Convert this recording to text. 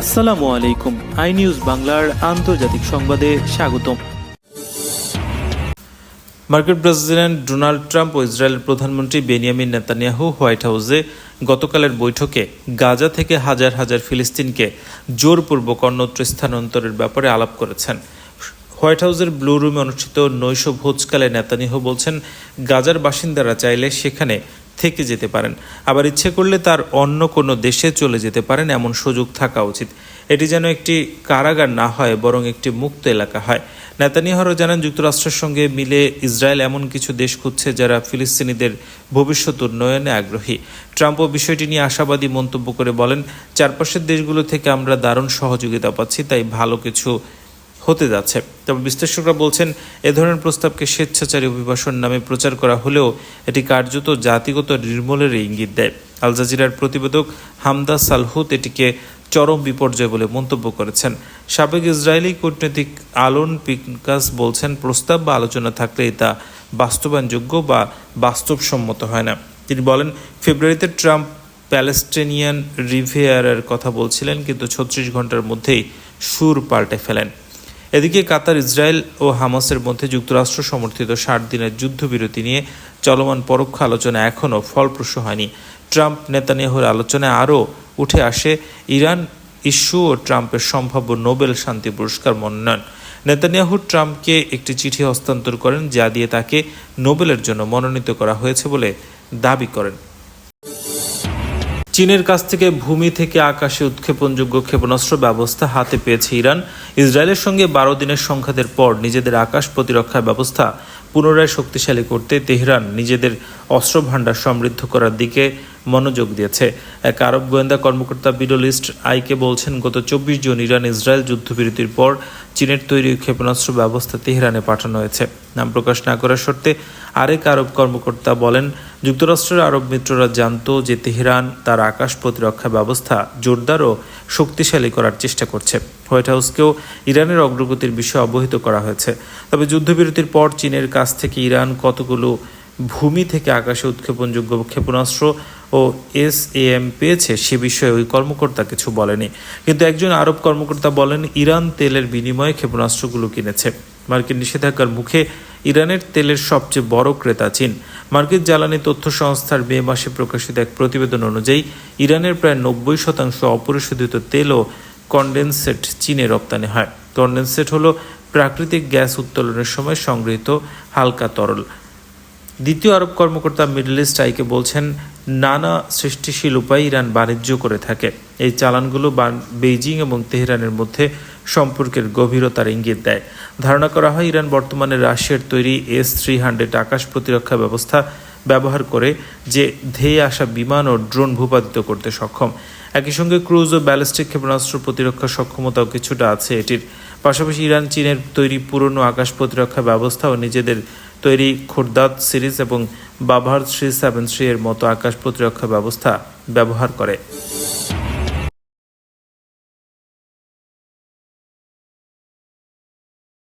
আসসালামু আলাইকুম। I news বাংলার আন্তর্জাতিক সংবাদে স্বাগতম। মার্কিন প্রেসিডেন্ট ডোনাল্ড ট্রাম্প ও ইসরায়েলের প্রধানমন্ত্রী বেনিয়ামিন নেতানিয়াহু হোয়াইট হাউসে গতকালের বৈঠকে গাজা থেকে হাজার হাজার ফিলিস্তিনকে জোরপূর্বক অন্যত্র স্থানান্তরের ব্যাপারে আলাপ করেছেন। হোয়াইট হাউসের ব্লু রুমে অনুষ্ঠিত নৈশ ভোজকালে নেতানিয়াহু বলছেন, গাজার বাসিন্দারা চাইলে সেখানে থেকে যেতে পারেন। আবার ইচ্ছে করলে তার অন্য কোনো দেশে চলে যেতে পারেন, এমন সুযোগ থাকা উচিত। এটি যেন একটি কারাগার না হয়, বরং একটি মুক্ত এলাকা হয়। নেতানিয়াহু জানান, যুক্তরাষ্ট্রের সঙ্গে মিলে ইসরায়েল এমন কিছু দেশ খুঁজছে যারা ফিলিস্তিনিদের ভবিষ্যৎ উন্নয়নে আগ্রহী। ট্রাম্পও বিষয়টি নিয়ে আশাবাদী মন্তব্য করে বলেন, চারপাশের দেশগুলো থেকে আমরা দারুণ সহযোগিতা পাচ্ছি, তাই ভালো কিছু হতে যাচ্ছে। তবে বিশ্লেষকরা বলছেন, এ ধরনের প্রস্তাবকে স্বেচ্ছাচারী অভিবাসন নামে প্রচার করা হলেও এটি কার্যত জাতিগত নির্মূলের ইঙ্গিত দেয়। আল জাজিরার প্রতিবেদক হামদা সালহুত এটিকে চরম বিপর্যয় বলে মন্তব্য করেছেন। সাবেক ইসরায়েলি কূটনীতিক আলোন পিকাস বলছেন, প্রস্তাব বা আলোচনা থাকলেই তা বাস্তবায়নযোগ্য বা বাস্তবসম্মত হয় না। তিনি বলেন, ফেব্রুয়ারিতে ট্রাম্প প্যালেস্টিনিয়ান রিভেয়ারের কথা বলছিলেন, কিন্তু ছত্রিশ ঘণ্টার মধ্যেই সুর পাল্টে ফেলেন। এদিকে কাতার, ইসরায়েল ও হামাসের মধ্যে যুক্তরাষ্ট্র সমর্থিত ষাট দিনের যুদ্ধবিরতি নিয়ে চলমান পরোক্ষ আলোচনা এখনও ফলপ্রসূ হয়নি। ট্রাম্প নেতানিয়াহুর আলোচনায় আরও উঠে আসে ইরান ইস্যু ও ট্রাম্পের সম্ভাব্য নোবেল শান্তি পুরস্কার মনোনয়ন। নেতানিয়াহু ট্রাম্পকে একটি চিঠি হস্তান্তর করেন, যা দিয়ে তাকে নোবেলের জন্য মনোনীত করা হয়েছে বলে দাবি করেন। চীনের কাছ থেকে ভূমি থেকে আকাশে উৎক্ষেপণযোগ্য ক্ষেপণাস্ত্র ব্যবস্থা হাতে পেয়েছে ইরান। ইসরায়েলের সঙ্গে বারো দিনের সংঘাতের পর নিজেদের আকাশ প্রতিরক্ষা ব্যবস্থা পুনরায় শক্তিশালী করতে তেহরান নিজেদের অস্ত্র ভাণ্ডার সমৃদ্ধ করার দিকে মনোযোগ দিয়েছে। এক আরব গোয়েন্দা কর্মকর্তা মিডল ইস্ট আইকে বলছেন, গত চব্বিশ জুন ইরান ইসরায়েল যুদ্ধবিরতির পর চীনের তৈরি ক্ষেপণাস্ত্র ব্যবস্থা তেহরানে পাঠানো হয়েছে। নাম প্রকাশ না করার শর্তে আরেক আরব কর্মকর্তা বলেন, যুক্তরাষ্ট্রের আরব মিত্ররা জানত যে তেহরান তার আকাশ প্রতিরক্ষা ব্যবস্থা জোরদার ও শক্তিশালী করার চেষ্টা করছে। হোয়াইট হাউসকেও ইরানের অগ্রগতির বিষয়ে অবহিত করা হয়েছে। তবে যুদ্ধবিরতির পর চীনের কাছ থেকে ইরান কতগুলো ভূমি থেকে আকাশে উৎক্ষেপণযোগ্য ক্ষেপণাস্ত্র ও এস এম পেয়েছে, সে বিষয়ে ওই কর্মকর্তা কিছু বলেনি। কিন্তু একজন আরব কর্মকর্তা বলেন, ইরান তেলের বিনিময়ে ক্ষেপণাস্ত্রগুলো কিনেছে। মার্কিন নিষেধাজ্ঞার মুখে, ইরানের তেলের সবচেয়ে বড় ক্রেতা চীন। মার্কিন জ্বালানি তথ্য সংস্থার মে মাসে প্রকাশিত এক প্রতিবেদন অনুযায়ী, ইরানের প্রায় নব্বই শতাংশ অপরিশোধিত তেল ও কন্ডেনসেট চীনে রপ্তানি হয়। কন্ডেনসেট হলো প্রাকৃতিক গ্যাস উত্তোলনের সময় সংগৃহীত হালকা তরল। দ্বিতীয় আরব কর্মকর্তা মিডল ইস্ট আইকে বলছেন, নানা সৃষ্টিশীল উপায়ে ইরান বাণিজ্য করে থাকে। এই চালানগুলো বেইজিং এবং তেহরানের মধ্যে সম্পর্কের গভীরতার ইঙ্গিত দেয়। ধারণা করা হয়, ইরান বর্তমানে রাশিয়ার তৈরি এস থ্রি হান্ড্রেড আকাশ প্রতিরক্ষা ব্যবস্থা ব্যবহার করে যে ধেয়ে আসা বিমান ও ড্রোন ভূপাতিত করতে সক্ষম। একই সঙ্গে ক্রুজ ও ব্যালিস্টিক ক্ষেপণাস্ত্র প্রতিরক্ষা সক্ষমতাও কিছুটা আছে এটির। পাশাপাশি ইরান, চীনের তৈরি পুরনো আকাশ প্রতিরক্ষা ব্যবস্থা ও নিজেদের তৈরি খুরদাদ সিরিজ এবং বাভার থ্রি সেভেন থ্রি এর মতো আকাশ প্রতিরক্ষা ব্যবস্থা ব্যবহার করে।